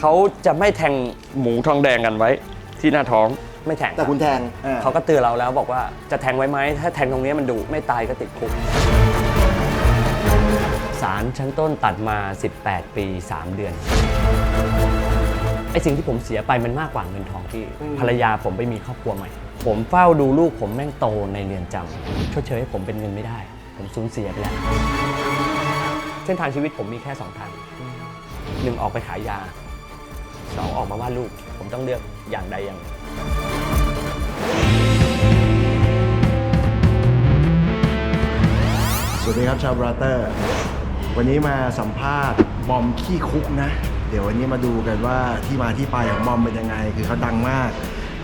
เขาจะไม่แทงหมูทองแดงกันไว้ ที่หน้าท้องไม่แทงแต่คุณแทงเขาก็เตือนเราแล้วบอกว่าจะแทงไว้ไหมถ้าแทงตรงนี้มันดุไม่ตายก็ติดคุกศาลชั้นต้นตัดมา 18 ปี 3 เดือนไอสิ่งที่ผมเสียไปมันมากกว่าเงินทองที่ภรรยาผมไปมีครอบครัวใหม่ ผมเฝ้าดูลูกผมแม่งโตในเรือนจำชดเชยให้ผมเป็นเงินไม่ได้ ผมสูญเสียไปแล้ว เส้นทางชีวิตผมมีแค่สองทางหนึ่งออกไปขายยา สองออกมาวาดรูปผมต้องเลือกอย่างใดอย่างหนึ่งสวัสดีครับชาวบราเตอร์ วันนี้มาสัมภาษณ์บอมขี้คุกนะ เดี๋ยววันนี้มาดูกันว่าที่มาที่ไปของบอมเป็นยังไง คือเขาดังมาก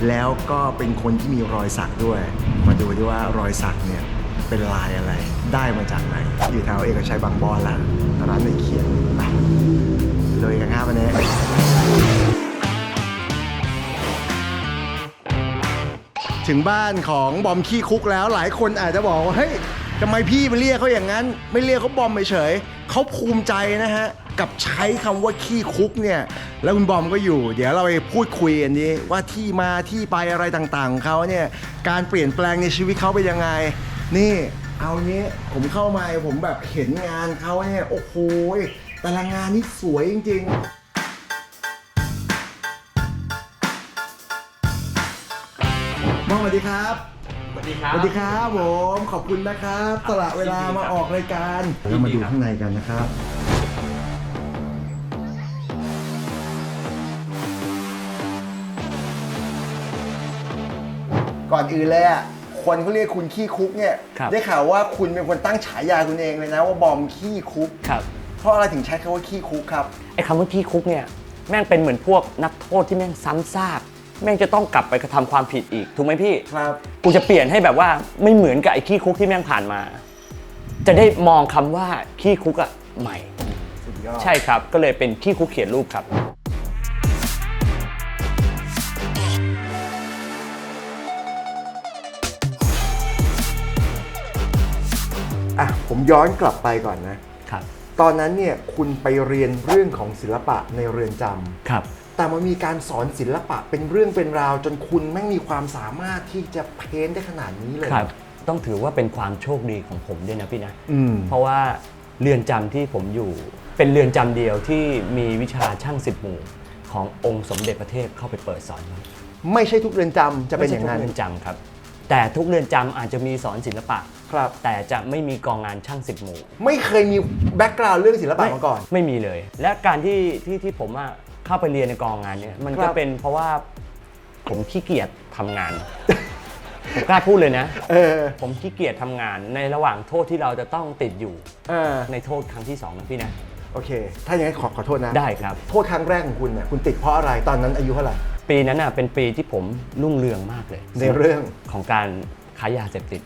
แล้วก็เป็นคนที่มีรอยสักด้วย มาดูด้วยว่ารอยสักเนี่ยเป็นลายอะไร ได้มาจากไหน อยู่แถวเอกชัยบางบอนละร้านในเขียน ลยกันครับวันนี้ถึงบ้านของบอมขี้คุกแล้วหลายคนอาจจะบอกว่าเฮ้ยทำไมพี่ไปเรียกเขาอย่างนั้น ไม่เรียกเขาบอมเฉยเขาภูมิใจนะฮะ กับใช้คำว่าขี้คุกเนี่ย แล้วคุณบอมก็อยู่ เดี๋ยวเราไปพูดคุยกันนี้ว่าที่มาที่ไปอะไรต่างๆของเขาเนี่ย การเปลี่ยนแปลงในชีวิตเขาเป็นยังไง นี่ เอางี้ผมเข้ามาผมแบบเห็นงานเขาเนี่ยโอ้โห แต่ละงานนี่สวยจริงๆบอมสวัสดีครับ สวัสดีครัสวัสดีครับผม ขอบคุณนะครับสละเวลามาออกรายการเรามาดูข้างในกันนะครับ ก่อนอื่นเลยอะ คนเขาเรียกคุณขี้คุกเนี่ย ครับ ได้ข่าวว่าคุณเป็นคนตั้งฉายาคุณเองเลยนะว่าบอมขี้คุก ครับ เพราะอะไรถึงใช้คำว่าขี้คุกครับ ไอ้คำว่าขี้คุกเนี่ยแม่งเป็นเหมือนพวกนักโทษที่แม่งซ้ำซากแม่งจะต้องกลับไปกระทำความผิดอีกถูกไหมพี่ครับ กูจะเปลี่ยนให้แบบว่าไม่เหมือนกับไอ้ขี้คุกที่แม่งผ่านมา จะได้มองคำว่าขี้คุกอะใหม่ สุดยอดใช่ครับ ก็เลยเป็นขี้คุกเขียนรูปครับ อะผมย้อนกลับไปก่อนนะ ครับ ตอนนั้นเนี่ยคุณไปเรียนเรื่องของศิลปะในเรือนจำครับ แต่มันมีการสอนศิลปะเป็นเรื่องเป็นราว จนคุณแม่งมีความสามารถที่จะเพ้นท์ได้ขนาดนี้เลยครับ ต้องถือว่าเป็นความโชคดีของผมด้วยนะพี่นะอืมเพราะว่าเรือนจำที่ผมอยู่ เป็นเรือนจำเดียวที่มีวิชาช่างสิบหมู่ขององค์สมเด็จพระเทพเข้าไปเปิดสอนครับไม่ใช่ทุกเรือนจำจะเป็นอย่างนั้นไม่ใช่ทุกเรือนจำครับ แต่ทุกเรือนจำอาจจะมีสอนศิลปะ ครับ แต่จะไม่มีกองงานช่างสิบหมู่ ไม่เคยมีแบ็กกราวด์เรื่องศิลปะมาก่อน ไม่มีเลย และการที่ที่ที่ผมอะเข้าไปเรียนในกองงานเนี่ยมันครัก็บ เป็นเพราะว่าผมขี้เกียจทำงาน ผมกล้าพูดเลยนะ เออผมขี้เกียจทำงานในระหว่างโทษที่เราจะต้องติดอยู่เออในโทษครั้งที่สองนะพี่นะ โอเค ถ้าอย่างนั้นขอขอโทษนะ ได้ครับ โทษครั้งแรกของคุณเนี่ยคุณติดเพราะอะไรตอนนั้นอายุเท่าไหร่ ปีนั้นน่ะเป็นปีที่ผมรุ่งเรืองมากเลยในเรื่องของการค้ายาเสพติด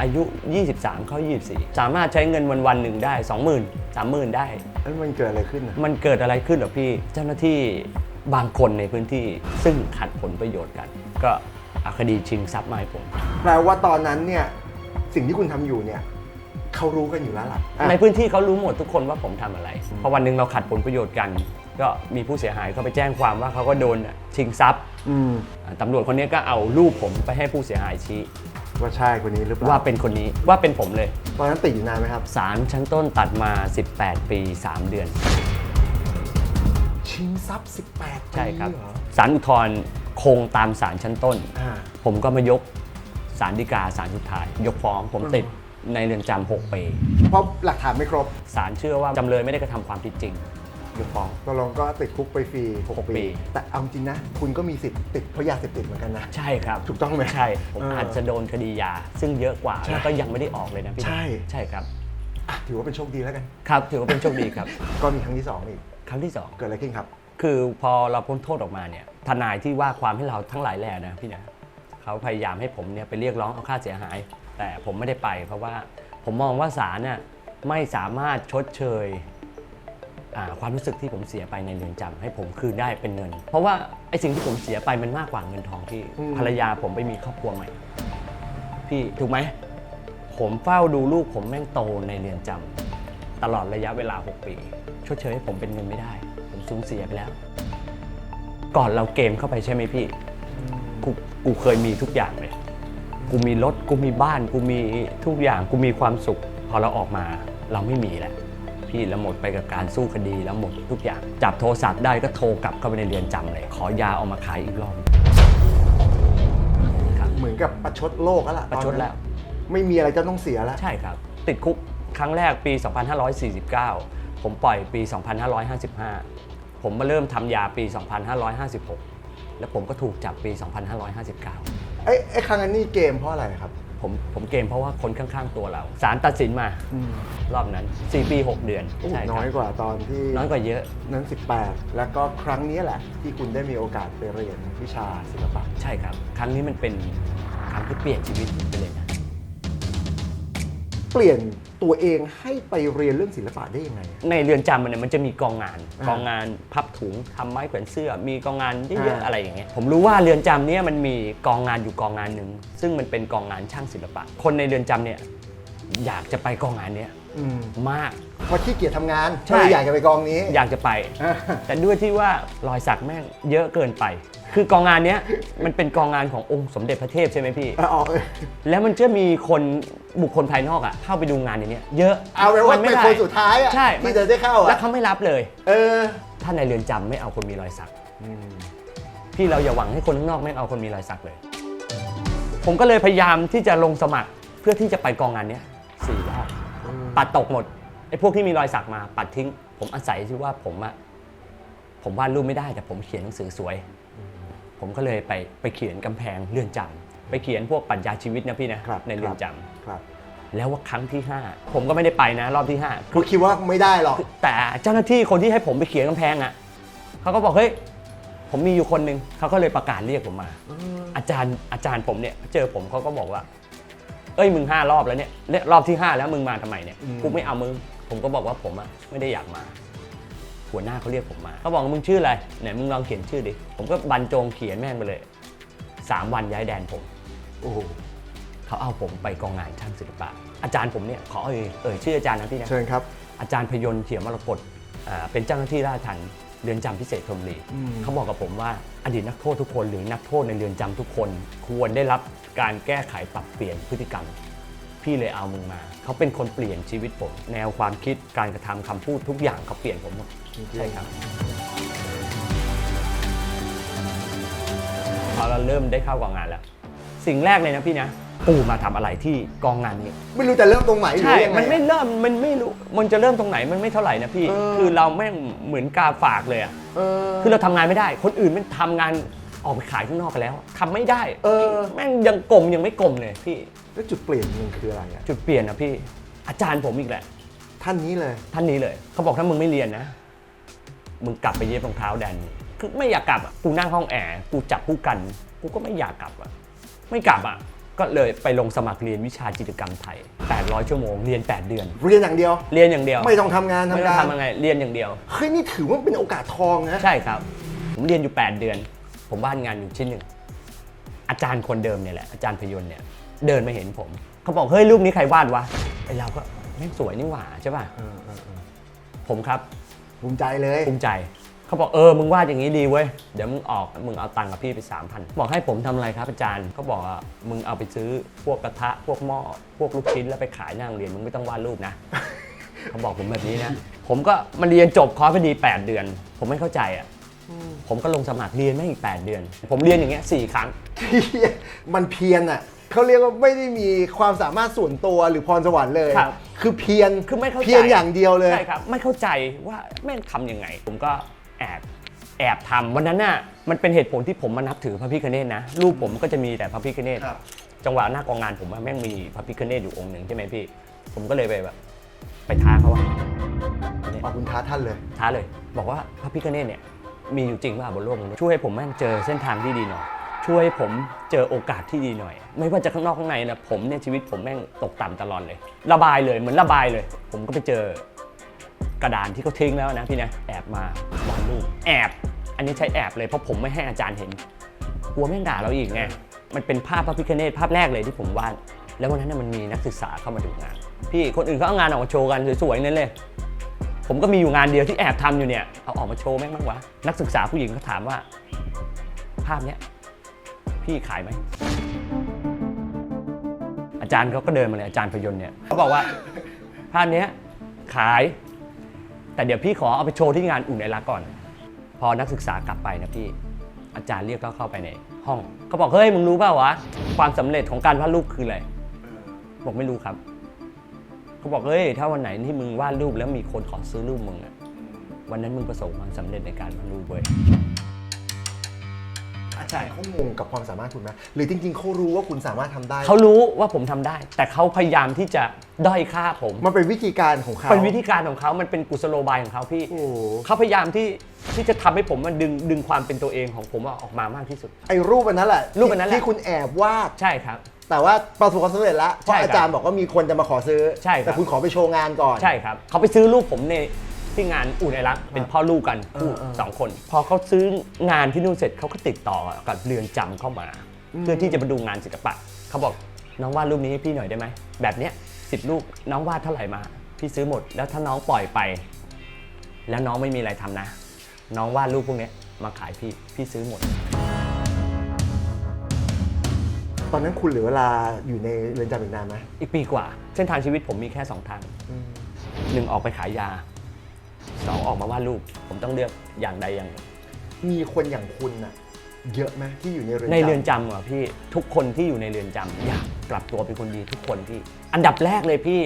อายุ 23 เข้า 24 สามารถใช้เงินวันวันๆหนึ่งได้ 20,000 30,000 ได้ แล้วมันเกิดอะไรขึ้นอะมันเกิดอะไรขึ้นเหรอพี่ เจ้าหน้าที่บางคนในพื้นที่ซึ่งขัดผลประโยชน์กัน ก็เอาคดีชิงทรัพย์มาให้ผม แปลว่าตอนนั้นเนี่ยสิ่งที่คุณทำอยู่เนี่ยเขารู้กันอยู่แล้วล่ะอะในพื้นที่เขารู้หมดทุกคนว่าผมทำอะไรพอวันหนึ่งเราขัดผลประโยชน์กัน ก็มีผู้เสียหายเขาไปแจ้งความว่าเขาก็โดนชิงทรัพย์อืมอ่าตำรวจคนนี้ก็เอารูปผมไปให้ผู้เสียหายชี้ ว่าใช่คนนี้หรือเปล่าว่าเป็นคนนี้ว่าเป็นผมเลยตอนนั้นติดอยู่นานไหมครับศาลชั้นต้นตัดมา 18 ปี 3 เดือน ชิงทรัพย์ 18ใช่ครับปีเหรอศาลอุทธรณ์คงตามศาลชั้นต้น อ่าผมก็มายกศาลฎีกาศาลสุดท้าย ยกฟ้องผมติดในเรือนจำ6ปีเพราะหลักฐานไม่ครบศาลเชื่อว่าจำเลยไม่ได้กระทำความผิดจริง ยกฟ้องตกลงก็ติดคุกไปฟรีหก6ปี ปี แต่เอาจริงนะ คุณก็มีสิทธิ์ติดเพราะยาเสพติดเหมือนกันนะ ใช่ครับถูกต้องไหมใช่ผมเออออาจจะโดนคดียา ซึ่งเยอะกว่าใช่แล้วก็ยังไม่ได้ออกเลยนะพี่ใช่ ใช่ครับ อะถือว่าเป็นโชคดีแล้วกัน ครับถือว่าเป็นโชคดีครับ ก็มีครั้งที่สองอีก ครั้งที่สอง เกิดอะไรขึ้นครับ คือพอเราพ้นโทษออกมาเนี่ยทนายที่ว่าความให้เราทั้งหลายแหล่นะพี่นะเขาพยายามให้ผมเนี่ยไปเรียกร้องเอาค่าเสียหาย แต่ผมไม่ได้ไป เพราะว่าผมมองว่าศาลน่ะไม่สามารถชดเชยอ่า ความรู้สึกที่ผมเสียไปในเรือนจำให้ผมคืนได้เป็นเงิน เพราะว่าไอ้สิ่งที่ผมเสียไปมันมากกว่าเงินทองที่อืมภรรยาผมไปมีครอบครัวใหม่ พี่ถูกไหมผมเฝ้าดูลูกผมแม่งโตในเรือนจำตลอดระยะเวลา 6 ปีชดเชยให้ผมเป็นเงินไม่ได้ ผมสูญเสียไปแล้ว ก่อนเราเกมเข้าไปใช่ไหมพี่กูกูเคยมีทุกอย่างเลย กูมีรถกูมีบ้าน กูมีทุกอย่างกูมีความสุข พอเราออกมาเราไม่มีแล้ว พี่แล้วหมดไปกับการสู้คดีแล้วหมดทุกอย่าง จับโทรศัพท์ได้ก็โทรกลับเข้าไปในเรือนจำเลย ขอยาเอามาขายอีกรอบครับเหมือนกับประชดโลกแล้วล่ะประชดแล้วตอนนั้นไม่มีอะไรจะต้องเสียแล้ว ใช่ครับ ติดคุกครั้งแรกปี 2549 ผมปล่อยปี 2555 ผมมาเริ่มทำยาปี 2556 แล้วผมก็ถูกจับปี 2559 ไอ้ไอ้ครั้งนั้นนี่เกมเพราะอะไรครับ ผมผมเกมเพราะว่าคนข้างๆตัวเราศาลตัดสินมา รอบนั้น 4 ปี 6 เดือนโอ้ใช่คน้รัอยบกว่าตอนที่น้อยกว่าเยอะนั้น 18 แล้วก็ครั้งนี้แหละ ที่คุณได้มีโอกาสไปเรียนวิชาศิลปะ ใช่ครับ ครั้งนี้มันเป็นครั้งที่เปลี่ยนชีวิตผมไปเลยนะ เปลี่ยนตัวเองให้ไปเรียนเรื่องศิลปะได้ยังไง ในเรือนจำมันเนี่ยมันจะมีกองงานอ่ากองงานพับถุงทำไม้แขวนเสื้อ มีกองงานเยอะอ่าๆอะไรอย่างเงี้ยผมรู้ว่าเรือนจำเนี่ยมันมีกองงานอยู่กองงานหนึ่งซึ่งมันเป็นกองงานช่างศิลปะ คนในเรือนจำเนี่ยอยากจะไปกองงานเนี้ยอืมมาก เพราะขี้เกียจทำงานใช่ ก็เลยอยากจะไปกองนี้อยากจะไป อ่าแต่ด้วยที่ว่ารอยสักแม่งเยอะเกินไป คือกองงานเนี้ยมันเป็นกองงานขององค์สมเด็จพระเทพใช่ไหมพี่เอาเอาแล้วมันจะมีคน บุคคลภายนอกอะเข้าไปดูงานในเนี้ยเยอะเอาเป็นว่ามัเป็นไได้คนสุดท้ายอะใช่ที่จะได้เข้าแล้วอะเขาไม่รับเลย เออ ถ้าในเรือนจำไม่เอาคนมีรอยสักพี่เราอย่าหวังให้คนข้างนอกไม่เอาคนมีรอยสักเลย ผมก็เลยพยายามที่จะลงสมัครเพื่อที่จะไปกองงานเนี้ยสี่รอบปัดตกหมดไอ้พวกที่มีรอยสักมาปัดทิ้ง ผมอาศัยที่ว่าผมอะผมวาดรูปไม่ได้แต่ผมเขียนหนังสือสวย ผมก็เลยไปไปเขียนกำแพงเรือนจำไปเขียนพวกปรัชญาชีวิตนะพี่นะครับในเรือนจำ ครับแล้วว่าครั้งที่ 5 ผมก็ไม่ได้ไปนะ รอบที่ 5 คือคิดว่าไม่ได้หรอก แต่เจ้าหน้าที่คนที่ให้ผมไปเขียนกำแพงอะเขาก็บอกเฮ้ยผมมีอยู่คนหนึ่งเขาก็เลยประกาศเรียกผมมา อาจารย์อาจารย์ผมเนี่ยเจอผมเขาก็บอกว่า เอ้ยมึงห้ารอบแล้วเนี่ยเนี่ยรอบที่ห้าแล้วมึงมาทำไมเนี่ยอืมกูไม่เอามึง ผมก็บอกว่าผมอะไม่ได้อยากมา หัวหน้าเขาเรียกผมมาเขาบอกว่ามึงชื่ออะไรไหนมึงลองเขียนชื่อดิผมก็บรรจงเขียนแม่งไปเลยสามวันย้ายแดนผม โอ้โห เขาเอาผมไปกองงานช่างศิลปะ อาจารย์ผมเนี่ยขอเอ่ยเอ่ยชื่ออาจารย์นะพี่นะเชิญครับ อาจารย์พยนต์เขียวมรกตอ่าเป็นเจ้าหน้าที่ราชทัณฑ์เรือนจำพิเศษธนบุรีอืม เขาบอกกับผมว่าอดีตนักโทษทุกคนหรือนักโทษในเรือนจำทุกคน ควรได้รับการแก้ไขปรับเปลี่ยนพฤติกรรม พี่เลยเอามึงมา เขาเป็นคนเปลี่ยนชีวิตผม แนวความคิดการกระทำคำพูดทุกอย่างเขาเปลี่ยนผมหมดใช่ครับพอเราเริ่มได้เข้ากองงานแล้ว สิ่งแรกเลยนะพี่นะ ปูมาทำอะไรที่กองงานนี้ ไม่รู้จะเริ่มตรงไหนหรืใช่อยังไง มันไม่เริ่ม มันไม่รู้ มันจะเริ่มตรงไหน มันไม่เท่าไหร่นะพี่ เออ คือเราแม่งเหมือนกาฝากเลยอะเออ คือเราทำงานไม่ได้ คนอื่นมันทำงานออกไปขายข้างนอกกันแล้วทำไม่ได้เออ แม่งยังกลมยังไม่กลมเลยพี่ แล้วจุดเปลี่ยนมันคืออะไรอะจุดเปลี่ยนนะพี่ อาจารย์ผมอีกแหละ ท่านนี้เลย ท่านนี้เลย เขาบอกถ้ามึงไม่เรียนนะ มึงกลับไปเย็บรองเท้าแดนนี่คือไม่อยากกลับอะกูนั่งห้องแอร์ กูจับผู้กัน กูก็ไม่อยากกลับอะไม่กลับอะ ก็เลยไปลงสมัครเรียนวิชาจิตรกรรมไทย 800 ชั่วโมง เรียน 8 เดือน เรียนอย่างเดียว เรียนอย่างเดียว ไม่ต้องทำงานไม่ทำต้องการทำยังไงเรียนอย่างเดียว เฮ้ยนี่ถือว่าเป็นโอกาสทองนะใช่ครับ ผมเรียนอยู่ 8 เดือน ผมบ้านงานอยู่ชิ้นหนึ่ง อาจารย์คนเดิมเนี่ยแหละ อาจารย์พยนต์เนี่ย เดินมาเห็นผม เขาบอก เฮ้ยรูปนี้ใครวาดวะ ไอเราก็แม่งสวยนี่หว่าใช่ป่ะ เออเออเออผมครับภูมิใจเลย ภูมิใจ เขาบอกเออมึงวาดอย่างนี้ดีเว้ยเดี๋ยวมึงออกมึงเอาตังค์กับพี่ไป3,000บอกให้ผมทำอะไรครับอาจารย์เขาบอกว่ามึงเอาไปซื้อพวกกระทะพวกหม้อพวกลูกชิ้นแล้วไปขายหน้าโรงเรียนมึงไม่ต้องวาดรูปนะเขาบอกผมแบบนี้นะ ผมก็มาเรียนจบคอร์สพอดี 8 เดือน ผมไม่เข้าใจอะผมก็ลงสมัครเรียนไม่อีก 8 เดือน ผมเรียนอย่างเงี้ยสี่ครั้ง มันเพียรอะเขาเรียกว่าไม่ได้มีความสามารถส่วนตัวหรือพรสวรรค์เลยครับคือเพียรคือไม่เข้าใจเพียรอย่างเดียวเลยใช่ครับไม่เข้าใจว่าแม่งทำยังไง ผมก็ แอบแอบทำวันนั้นน่ะมันเป็นเหตุผลที่ผมมานับถือพระพิฆเนศนะรูปผมก็จะมีแต่พระพิฆเนศครับ จังหวะหน้ากองงานผมว่าแม่งมีพระพิฆเนศอยู่องค์หนึ่งใช่ไหมพี่ ผมก็เลยไปแบบ ไปท้าเขาว่าขอบคุณท้าท่านเลย ท้าเลย บอกว่าพระพิฆเนศเนี่ยมีอยู่จริงว่าบนโลกนี้ช่วยให้ผมแม่งเจอเส้นทางที่ดีหน่อย ช่วยให้ผมเจอโอกาสที่ดีหน่อย ไม่ว่าจะข้างนอกข้างในนะผมเนี่ยชีวิตผมแม่งตกต่ำตลอดเลย ระบายเลยเหมือนระบายเลย ผมก็ไปเจอ กระดานที่เขาทิ้งแล้วนะพี่นะแอบมาวาดรูปแอบ อันนี้ใช้แอบเลยเพราะผมไม่ให้อาจารย์เห็นกลัวแม่งด่าเราอีกไงมันเป็นภาพพระพิฆเนศภาพแรกเลยที่ผมวาดแล้ววันนั้นนะมันมีนักศึกษาเข้ามาดูงาน พี่คนอื่นเขาเอางานออกมาโชว์กันสวยๆนั่นเลย ผมก็มีอยู่งานเดียวที่แอบทำอยู่เนี่ยเอาออกมาโชว์แม่งบ้างวะนักศึกษาผู้หญิงเขาถามว่า ภาพเนี้ยพี่ขายไหมอาจารย์เขาก็เดินมาเลยอาจารย์พยนต์เนี่ยเขาบอกว่าภาพเนี้ยขาย แต่เดี๋ยวพี่ขอเอาไปโชว์ที่งานอุ่นไอรักก่อน พอนักศึกษากลับไปนะพี่อาจารย์เรียกเขาเข้าไปในห้องเขาบอกเฮ้ยมึงรู้เปล่าวะความสำเร็จของการวาดรูปคืออะไรบอกไม่รู้ครับเขาบอกเฮ้ยถ้าวันไหนที่มึงวาดรูปแล้วมีคนขอซื้อรูปมึงอะวันนั้นมึงประสบความสำเร็จในการวาดรูปเว้ย อาจารย์เขางงกับความสามารถคุณไหมหรือจริง ๆเขารู้ว่าคุณสามารถทำได้ เขารู้ว่าผมทำได้ แต่เขาพยายามที่จะด้อยค่าผม มันเป็นวิธีการของเขา เป็นวิธีการของเขา มันเป็นกุศโลบายของเขาพี่ โอ้โห เขาพยายามที่ที่จะทำให้ผมมันดึงดึงความเป็นตัวเองของผมอะออกมามากที่สุด ไอ้รูปอันนั้นแหละรูปอันนั้นแหละ ที่คุณแอบวาด ใช่ครับ แต่ว่าประสบความสำเร็จแล้วเพใช่ราะครับอาจารย์บอกว่ามีคนจะมาขอซื้อ ใช่ครับ แต่คุณขอไปโชว์งานก่อน ใช่ครับ เขาไปซื้อรูปผมใน ที่งานอุ่นไอรักเป็นพ่อลูกกันคู่เออเออสองคน พอเขาซื้องานที่นู่นเสร็จเขาก็ติดต่อกับเรือนจำเข้ามา เพื่อที่จะมาดูงานศิลปะเขาบอกน้องวาดรูปนี้ให้พี่หน่อยได้ไหมแบบเนี้ยสิบรูปน้องวาดเท่าไหร่มา พี่ซื้อหมดแล้วถ้าน้องปล่อยไป แล้วน้องไม่มีอะไรทำนะ น้องวาดรูปพวกเนี้ยมาขายพี่พี่ซื้อหมด ตอนนั้นคุณเหลือเวลาอยู่ในเรือนจำอีกนานไหมอีกปีกว่า เส้นทางชีวิตผมมีแค่สองทางหนึ่งออกไปขายยา สองออกมาวาดรูป ผมต้องเลือกอย่างใดอย่างหนึ่งมีคนอย่างคุณน่ะเยอะไหมที่อยู่ในเรือนจำในเรือนจำอะพี่ทุกคนที่อยู่ในเรือนจำอยากกลับตัวเป็นคนดีทุกคนพี่อันดับแรกเลยพี่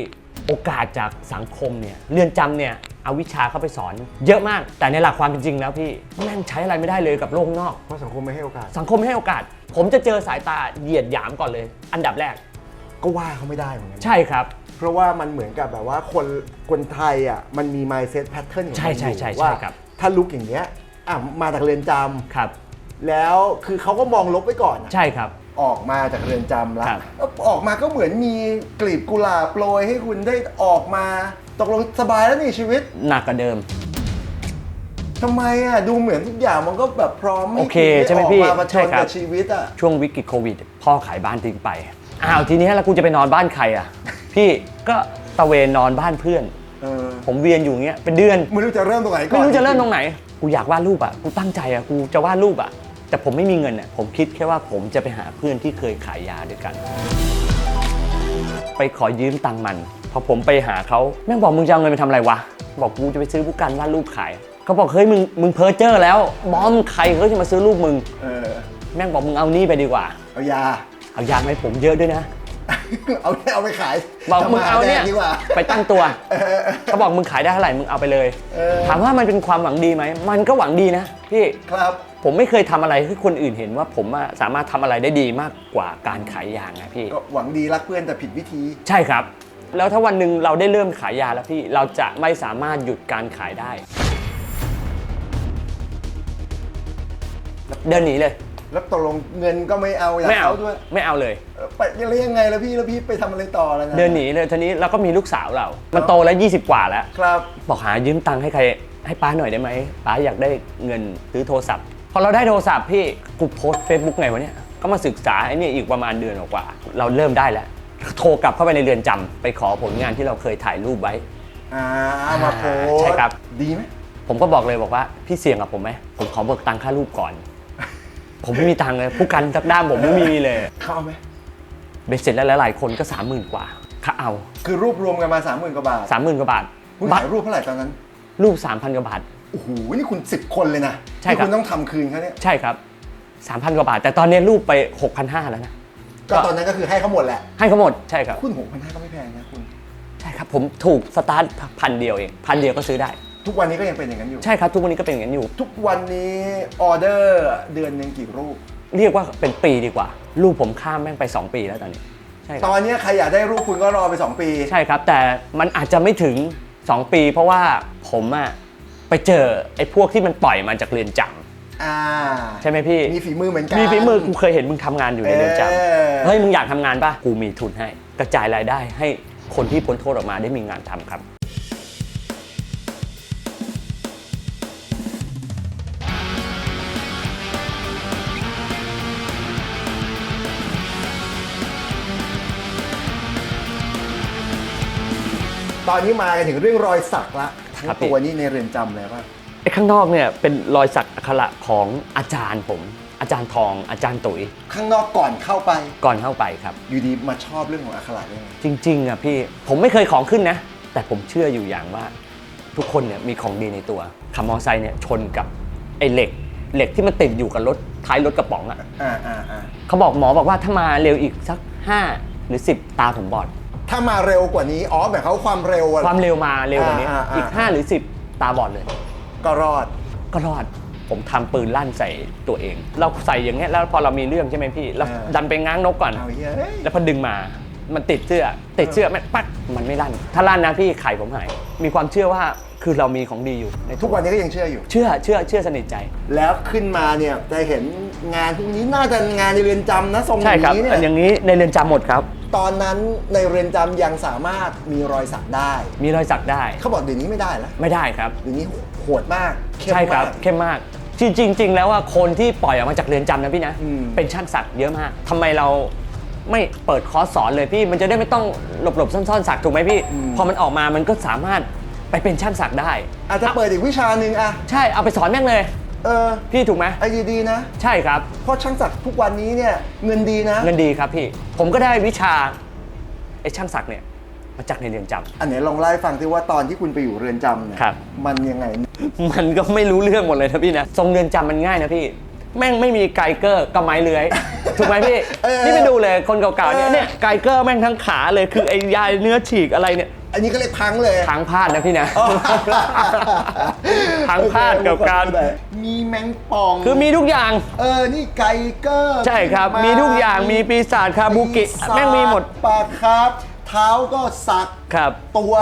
โอกาสจากสังคมเนี่ยเรือนจำเนี่ยเอาวิชาเข้าไปสอน เยอะมากแต่ในหลักความเป็นจริงแล้วพี่แม่งใช้อะไรไม่ได้เลยกับโลกข้างนอก เพราะสังคมไม่ให้โอกาส สังคมไม่ให้โอกาส ผมจะเจอสายตาเหยียดหยามก่อนเลย อันดับแรก ก็ว่าเขาไม่ได้เหมือนกันใช่ครับ เพราะว่ามันเหมือนกับแบบว่าคนคนไทยอะมันมี mindset pattern ของมันใช่ใช่อยู่ใช่ใช่ว่าครับ ถ้าลุกอย่างเงี้ยอะมาจากเรือนจำครับ แล้วคือเขาก็มองลบไว้ก่อนอะใช่ครับ ออกมาจากเรือนจำแล้วครับแล้วออกมาก็เหมือนมีกลีบกุหลาบโปรยให้คุณได้ออกมาตกลงสบายแล้วนี่ชีวิตหนักกว่าเดิม ทำไมอะดูเหมือนทุกอย่างมันก็แบบพร้อมโอเคณด้ใช่ไหมพี่ออกมาประใช่ชนครับกับชีวิตอะ ช่วงวิกฤตโควิด พ่อขายบ้านทิ้งไป อ้าวทีนี้แล้วกูจะไปนอนบ้านใครอะ พี่ ก็ตะเวนนอนบ้านเพื่อน เออผมเวียนอยู่อย่างเงี้ยเป็นเดือน ไม่รู้จะเริ่มตรงไหนก่อนไม่รู้จะเริ่มตรงไหน กูอยากวาดรูปอะ กูตั้งใจอะ กูจะวาดรูปอะ แต่ผมไม่มีเงินอะ ผมคิดแค่ว่าผมจะไปหาเพื่อนที่เคยขายยาด้วยกัน ไปขอยืมตังค์มัน พอผมไปหาเขาแม่งบอกมึงจะเอาเงินไปทำอะไรวะ บอกกูจะไปซื้อผู้กันวาดรูปขาย เขาบอกเฮ้ยมึงมึงเพ้อเจ้อแล้ว บอมใครเขาจะมาซื้อรูปมึง เออแม่งบอกมึงเอานี่ไปดีกว่า เอายา เอายามาให้ผมเยอะด้วยนะ เอาเอาไปขายบอกทำมึงเอาเนี่ยหแดกดีกว่า ไปตั้งตัว เขาบอกมึงขายได้เท่าไหร่มึงเอาไปเลย เออ ถามว่ามันเป็นความหวังดีไหม มันก็หวังดีนะพี่ครับ ผมไม่เคยทำอะไรให้คนอื่นเห็นว่าผมอะสามารถทำอะไรได้ดีมากกว่าการขายยาไงพี่ ก็หวังดีรักเพื่อนแต่ผิดวิธี ใช่ครับ แล้วถ้าวันหนึ่งเราได้เริ่มขายยาแล้วพี่ เราจะไม่สามารถหยุดการขายได้ เดินหนีเลย แล้วตกลงเงินก็ไม่เอาอยากไม่เอาด้วยไม่เอาเลยเออไปแล้วยังไงแล้วพี่แล้วพี่ไปทำอะไรต่อแล้วนะเดินหนีเลยทีนี้เราก็มีลูกสาวเรา มันโตแล้ว 20 กว่าแล้ว ครับ บอกหายืมตังค์ให้ใครให้ป้าหน่อยได้ไหมป้าอยากได้เงินซื้อโทรศัพท์ พอเราได้โทรศัพท์พี่กูโพสเฟซบุ๊กไงวะเนี่ยก็มาศึกษาไอ้นี่อีกประมาณเดือนกว่าๆเราเริ่มได้แล้ว โทรกลับเข้าไปในเรือนจำไปขอผลงานที่เราเคยถ่ายรูปไว้ อ่าเอามาโพสต์ใช่ครับ ดีไหมผมก็บอกเลยบอกว่าพี่เสี่ยงกับผมไหมผมขอเบิกตังค่ารูปก่อน ผมไม่มีตังค์เลยผู้กันสักด้ามผมไม่มีเลยเข้าไหมเบ็ดเสร็จแล้วหลายๆคนก็สามหมื่นกว่าค่าเอาคือรวบรวมกันมาสามหมื่นกว่าบาทสามหมื่นกว่าบาทคุณบัตถ่ารยรูปเท่าไหร่ตอนนั้น รูปสามพันกว่าบาทโอ้โหนี่คุณสิบคนเลยนะใช่ที่ครับคุณต้องทำคืนเขาเนี่ยใช่ครับสามพันกว่าบาท แต่ตอนนี้รูปไปหกพันห้าแล้วนะก็ตอนนั้นก็คือให้เขาหมดแหละให้เขาหมดใช่ครับคุณหกพันห้าก็ไม่แพงนะคุณ ใช่ครับผมถูกสตาร์ทพันเดียวเองพันเดียวก็ซื้อได้ ทุกวันนี้ก็ยังเป็นอย่างนั้นอยู่ ใช่ครับ ทุกวันนี้ก็เป็นอย่างนั้นอยู่ ทุกวันนี้ออเดอร์เดือนหนึ่งกี่รูป เรียกว่าเป็นปีดีกว่า รูปผมข้ามแม่งไป 2 ปีแล้วตอนนี้ใช่คตรับอนนี้ใครอยากได้รูปคุณก็รอไป 2 ปี ใช่ครับ แต่มันอาจจะไม่ถึง 2 ปี เพราะว่าผมอะไปเจอไอ้พวกที่มันปล่อยมาจากเรือนจำอ่าใช่ไหมพี่มีฝีมือเหมือนกัน มีฝีมือกูเคยเห็นมึงทำงานอยู่ในเรือนจเออำเฮ้ยมึงอยากทำงานป่ะกูมีทุนให้ กระจายรายได้ให้คนที่พ้นโทษออกมาได้มีงานทำครับ ตอนนี้มากันถึงเรื่องรอยสักละทั้งครับพี่ ตัวนี่ในเรือนจำเลยป่ะไอ้ข้างนอกเนี่ยเป็นรอยสักอักขระของอาจารย์ผม อาจารย์ทองอาจารย์ตุ๋ยข้างนอกก่อนเข้าไป ก่อนเข้าไปครับ อยู่ดีมาชอบเรื่องของอักขระได้ไงจริงๆอะพี่ผมไม่เคยของขึ้นนะ แต่ผมเชื่ออยู่อย่างว่า ทุกคนเนี่ยมีของดีในตัวขับมอเตอร์ไซค์เนี่ยชนกับไอ้เหล็ก เหล็กที่มันติดอยู่กับรถท้ายรถกระป๋องอะอ่าอ่าอ่าเขาบอกหมอบอกว่าถ้ามาเร็วอีกสัก 5 หรือ 10 ตาผมบอด ถ้ามาเร็วกว่านี้ อ๋อหมายเขามความเร็วอะความเร็วมาเร็วกว่านี้อ่าอ่าอ่าอีก 5 หรือ 10 ตาบอดเลย ก็รอด ก็รอด ผมทำปืนลั่นใส่ตัวเอง เราใส่อย่างเงี้ยแล้วพอเรามีเรื่องใช่ไหมพี่เราอ่าดันไปง้างนกก่อน เอาเฮ้ยแล้วพอดึงมา มันติดเสื้อ ติดเสื้อแม่งปักมันไม่ลั่น ถ้าลั่นนะพี่ไข่ผมหาย มีความเชื่อว่าคือเรามีของดีอยู่ในทุกวันนี้ก็ยังเชื่ออยู่ เชื่อเชื่อเชื่อสนิทใจ แล้วขึ้นมาเนี่ยจะเห็นงานพวกนี้น่าจะงานในเรือนจำนะทรงอใช่ย่างครับนี้เนี่อันอยย่างนี้ในเรือนจำหมดครับ ตอนนั้นในเรือนจำยังสามารถมีรอยสักได้ มีรอยสักได้ เขาบอกเดี๋ยวนี้ไม่ได้แล้วไม่ได้ครับ เดี๋ยวนี้โหดมากเข้มใช่ครับมากเข้มมากจริงจริง ๆ แล้วว่าคนที่ปล่อยออกมาจากเรือนจำนะพี่นะ อืม เป็นช่างสักเยอะมากทำไมเราไม่เปิดคอร์สสอนเลยพี่ มันจะได้ไม่ต้องหลบๆซ่อนๆสักถูกไหมพี่ พอมันออกมามันก็สามารถไปเป็นช่างสักได้อาจจะเปิดอีกวิชาหนึ่งอะ ใช่เอาไปสอนแม่งเลย เออพี่ถูกไหมไอเดียดีนะ ใช่ครับ เพราะช่างสักทุกวันนี้เนี่ยเงินดีนะ เงินดีครับพี่ ผมก็ได้วิชาไอ้ช่างสักเนี่ยมาจากในเรือนจำ อันไหนลองเล่าให้ฟังที่ว่าตอนที่คุณไปอยู่เรือนจำเนี่ยครับ มันยังไง มันก็ไม่รู้เรื่องหมดเลยนะพี่นะ ทรงเรือนจำมันง่ายนะพี่ แม่งไม่มีไกเกอร์กับไม้เลื้อย ถูกไหมพี่ เออนี่ไปดูเลยคนเก่าๆเนี่ยเออ เนี่ยไกเกอร์แม่งทั้งขาเลยคือไอ้ยายเนื้อฉีกอะไรเนี่ย อันนี้ก็เรียกพังเลยทางพลาดนะพี่นะทางพลาดกับการ มีแมงป่องคือมีทุกอย่าง เออ นี่ไก่เกอร์ใช่ครับ มีทุกอย่าง มีปีศาจคาบุกิปีศาจแม่งมีหมดปากครับเท้าก็สัก ครับ ตัว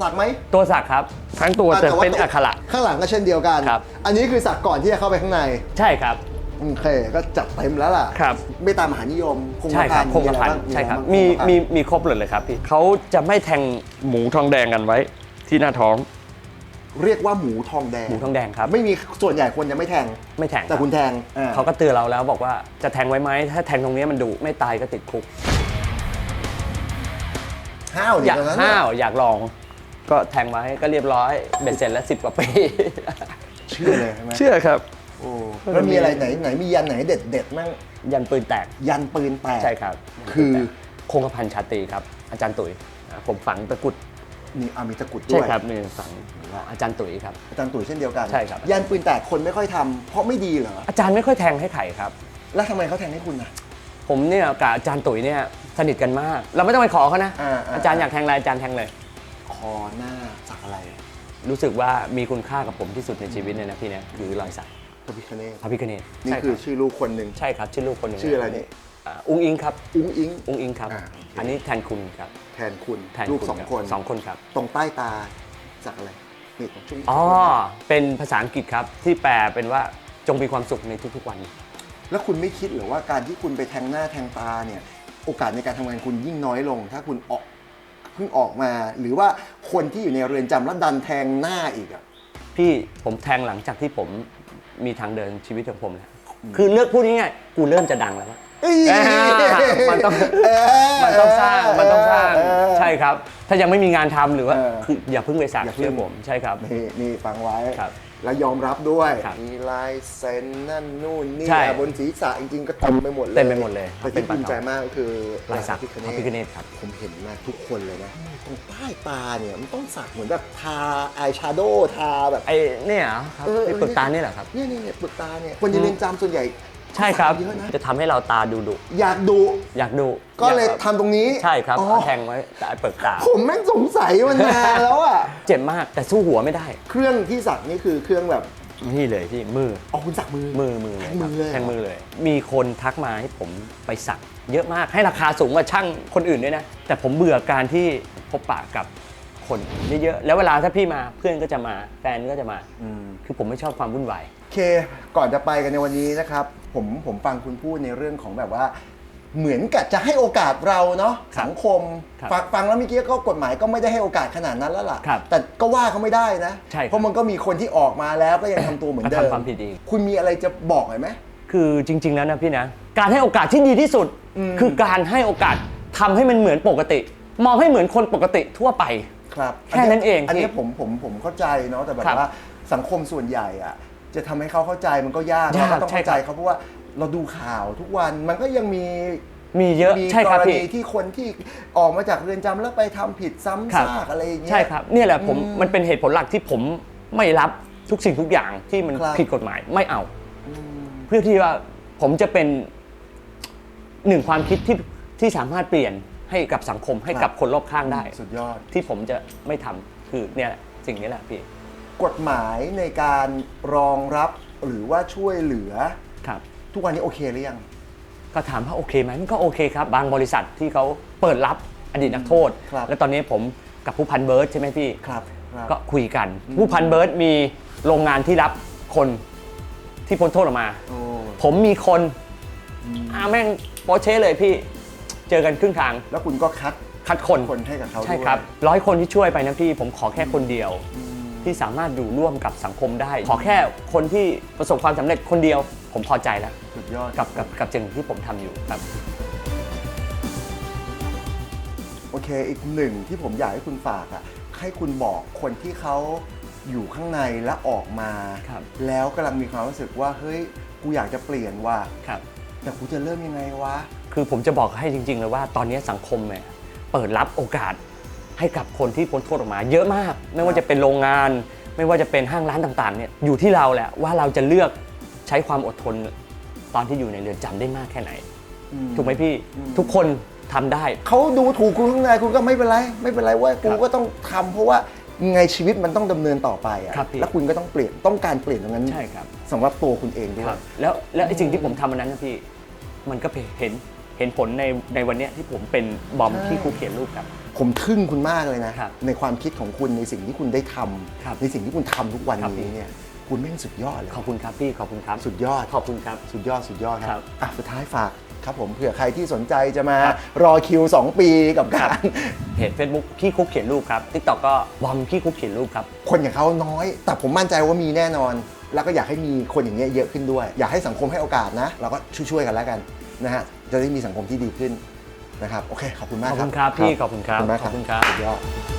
สักไหมตัวสักครับ ทั้งตัวแต่ว่าเป็นอักขระข้างหลังก็เช่นเดียวกัน ครับ อันนี้คือสักก่อนที่จะเข้าไปข้างใน ใช่ครับ โอเคก็จัดเต็มแล้วล่ะครับ ไม่ตามหานิยมคงใช่ครับคงกระพันมีอะไางใช่ครับ มีมีอะไรบ้างมีมีครบเลยเลยครับพี่เขาจะไม่แทงหมูทองแดงกันไว้ที่หน้าท้อง เรียกว่าหมูทองแดงหมูทองแดงครับ ไม่มีส่วนใหญ่คนจะไม่แทงไม่แทงแต่คุณแทงอ่เขาก็เตือนเราแล้วบอกว่าจะแทงไว้ไหมถ้าแทงตรงนี้มันดุไม่ตายก็ติดคุกห้าวอดิยากตอนนั้นห้าวอยากลอง ก็แทงไว้ก็เรียบร้อยเบ็ดเสร็จแล้วสิบกว่าปีเชื่อเลยใช่ไหมเชื่อครับโอ้ แล้วมีอะไรไหนไหนมียันไหนเด็ดเด็ดๆมั่งยันปืนแตก ยันปืนแตกใช่ครับ คือคงกระพันชาตรีครับ อาจารย์ตุ๋ยอ่าผมฝังตะกรุดมีอามีตะกรุดด้ใช่วยครับมีฝังอาจารย์ตุ๋ยครับอาจารย์ตุ๋ยเช่นเดียวกันใช่ครับยันปืนแตกคนไม่ค่อยทำเพราะไม่ดีเหรออาจารย์ไม่ค่อยแทงให้ไข่ครับ แล้วทำไมเขาแทงให้คุณอะผมเนี่ยกับอาจารย์ตุ๋ยเนี่ยสนิทกันมาก เราไม่ต้องไปขอเขานะอ่าอ่าอาจารย์อยากแทงอะไรอาจารย์แทงเลยคอหน้าสักอะไร รู้สึกว่ามีคุณค่ากับผมที่สุดในชีวิตเนี่ยนะพี่เนี่ยคือรอยสักพ ระพิคเนตพระพิฆเนศนี่ใช่คือรับชื่อลูกคนหนึ่งใช่ครับชื่อลูกคนหนึ่งชื่ออะไรนี่าอุ้งอิงครับอุ้งอิง อุ้งอิงครับอ่าโอเค อันนี้แทนคุณครับแทนคุณแทนลูกณสองรับคนสองคนครับ ตรงใต้ตาสักอะไรนี่ตรงช่วงอ๋อ เป็นภาษาอังกฤษครับ ที่แปลเป็นว่าจงมีความสุขในทุกๆวัน แล้วคุณไม่คิดเหรือว่าการที่คุณไปแทงหน้าแทงตาเนี่ย โอกาสในการทำงานคุณยิ่งน้อยลง ถ้าคุณออกเพิ่งออกมา หรือว่าคนที่อยู่ในเรือนจำแล้วดันแทงหน้าอีกอะพี่ผมแทงหลังจากที่ผม มีทางเดินชีวิตของผมแล้วคือเลือกพูดง่ายๆกูเริ่มจะดังแล้วอะเอ้ยอ่ามันต้องเออมันต้องสร้างมันต้องสร้างเออใช่ครับ ถ้ายังไม่มีงานทำหรือว่าเออคืออย่าเพิ่งไปสักอย่าเพิ่งเชื่อผมใช่ครับ นี่นี่ฟังไว้ครับ แล้วยอมรับด้วยครับมีลายเซ็นนั่นนู่นนี่ใช่ บนศีรษะจริงๆก็เต็มไปหมดเลยเต็มไปหมดเลยแต่ที่ภูมิใจมากก็คือลายสักพระพระพิฆเนศครับ ผมเห็นมาทุกคนเลยนะตรงใต้ตาเนี่ยมันต้องสักเหมือนแบบทาอายแชโดว์ทาแบบ ไอ้เนี่ยเหรอครับเออไอ้เปลือกตาเนี่ยเหรอครับ เนี่ยเนี่ยเนี่ยเปลือกตาเนี่ยคนในเรือนจำส่วนใหญ่ ใช่ครับ เยอะนะ จะทำให้เราตาดูดุอยากดู อยากดูก็เลยอากทำตรงนี้ใช่ครับอ๋อ เอาแทงไว้แต่ไอ้เปลือกตา ผมแม่งสงสัยมานานแล้วอะ เจ็บมากแต่สู้หัวไม่ได้ เครื่องที่สักนี่คือเครื่องแบบนี่เลยพี่มือ อ๋อคุณสักมือ มือมือเลยแทงมือเลยแทงมือเลยมีคนทักมาให้ผมไปสัก เยอะมากให้ราคาสูงกว่าช่างคนอื่นด้วยนะ แต่ผมเบื่อการที่พบปะกับคนเยอะๆแล้วเวลาถ้าพี่มาเพื่อนก็จะมาแฟนก็จะมาอืมคือผมไม่ชอบความวุ่นวายโอ เคก่อนจะไปกันในวันนี้นะครับ ผมผมฟังคุณพูดในเรื่องของแบบว่า เหมือนกับจะให้โอกาสเราเนาะครับสังคมครับฟังฟังแล้วเมื่อกี้ก็กฎหมายก็ไม่ได้ให้โอกาสขนาดนั้นแล้วล่ะ ครับแต่ก็ว่าเขาไม่ได้นะ ใช่ครับ เพราะมันก็มีคนที่ออกมาแล้วก็ยังทำตัวเหมือนเดิมก็ทำความผิดอีก คุณมีอะไรจะบอกหน่อยไหม คือจริง ๆ แล้วนะพี่นะ การให้โอกาสที่ดีที่สุด อืม คือการให้โอกาสทำให้มันเหมือนปกติ มองให้เหมือนคนปกติทั่วไปคครับแค่นั้นเองอันนี้พี่ผมผมผมเข้าใจเนาะแต่แบบครับว่าสังคมส่วนใหญ่อะ จะทำให้เขาเข้าใจมันก็ยากยากเราก็ต้องใช่เข้าใจครับเขาเพราะว่าเราดูข่าวทุกวันมันก็ยังมีมีเยอะมีใช่กครับรพี่ ณีที่คนที่ออกมาจากเรือนจำแล้วไปทำผิดซ้ำครับ ซากอะไรอย่างเงี้ย ใช่ครับเนี่ยแหละผมอืมมันเป็นเหตุผลหลักที่ผมไม่รับทุกสิ่งทุกอย่างที่มันครับ ผิดกฎหมายไม่เอา อืม เพื่อที่ว่าผมจะเป็นหนึ่งความคิดที่ที่สามารถเปลี่ยนให้กับสังคมให้กับคนรอบข้างได้ สุดยอด ที่ผมจะไม่ทำคือเนี่ยแหละสิ่งนี้แหละพี่ กฎหมายในการรองรับหรือว่าช่วยเหลือ ครับทุกวันนี้โอเคหรือยัง ก็ถามว่าโอเคไหมมันก็โอเคครับ บางบริษัทที่เขาเปิดรับอดีตนักโทษ ครับ และตอนนี้ผมกับผู้พันเบิร์ดใช่ไหมพี่ ครับครับ ก็คุยกัน ผู้พันเบิร์ดมีโรงงานที่รับคนที่พ้นโทษออกมา โอ้ ผมมีคนอ่าแม่งโปรเช่เลยพี่ เจอกันครึ่งทางแล้วคุณก็คัดคัดคน คนให้กับเขาด้วย ใช่ครับร้อยคนที่ช่วยไปนะพี่ผมขอแค่คนเดียว อืม ที่สามารถอยู่ร่วมกับสังคมได้ ขอแค่คนที่ประสบความสำเร็จคนเดียว ผมพอใจแล้วสุดยอด กับกับกับสิ่งที่ผมทำอยู่ครับ โอเค อีกหนึ่งที่ผมอยากให้คุณฝากอะให้คุณบอกคนที่เขาอยู่ข้างในและออกมา ครับ แล้วกำลังมีความรู้สึกว่าเฮ้ยกูอยากจะเปลี่ยนว่ะครับ แต่กูจะเริ่มยังไงวะ คือผมจะบอกให้จริง ๆ เลยว่าตอนนี้สังคมเนี่ยเปิดรับโอกาส ให้กับคนที่พ้นโทษออกมาเยอะมาก ไม่ว่าจะเป็นโรงงาน ไม่ว่าจะเป็นห้างร้านต่างๆเนี่ยอยู่ที่เราแหละว่าเราจะเลือกใช้ความอดทนตอนที่อยู่ในเรือนจำได้มากแค่ไหนอืมถูกไหมพี่อืมทุกคนทำได้ เขาดูถูกคุณข้างในคุณก็ไม่เป็นไร ไม่เป็นไรเว่ากูครับก็ต้องทำเพราะว่ายังไงชีวิตมันต้องดำเนินต่อไปอะครับพี่แล้วคุณก็ต้องเปลี่ยนต้องการเปลี่ยนตรงนั้นใช่ครับสำหรับตัวคุณเองด้วคยรับแล้วแล้วไอ้สิ่งที่ผมทำวันนั้นนะพี่ มันก็เห็น เห็นผลในในวันเนี้ยที่ผมเป็นบอมใช่ที่ครูเขียนรูปครับ ผมทึ่งคุณมากเลยนะ ครับในความคิดของคุณในสิ่งที่คุณได้ทำครับในสิ่งที่คุณทำทุกวันครับพี่นี้เนี่ยคุณแม่งสุดยอดเลยขอบคุณครับพี่ขอบคุณครับสุดยอด ขอบคุณครับ สุดยอดสุดยอดคครัรับบอะสุดท้ายฝากครับผมเผื่อใครที่สนใจจะมารอคิว 2 ปีกับการเพจ Facebook พี่คุกเขียนรูปครับ TikTok ก็บอมพี่คุกเขียนรูปครับ คนอย่างเขาน้อย แต่ผมมั่นใจว่ามีแน่นอน แล้วก็อยากให้มีคนอย่างเงี้ยเยอะขึ้นด้วย อยากให้สังคมให้โอกาสนะ เราก็ช่วยๆกันแล้วกันนะฮะ จะได้มีสังคมที่ดีขึ้นนะครับโอเคขอบคุณมากขอบครับ คุณครับพี่ขอบคุณครับขอบคุณมากขอบคุณครับ สุดยอด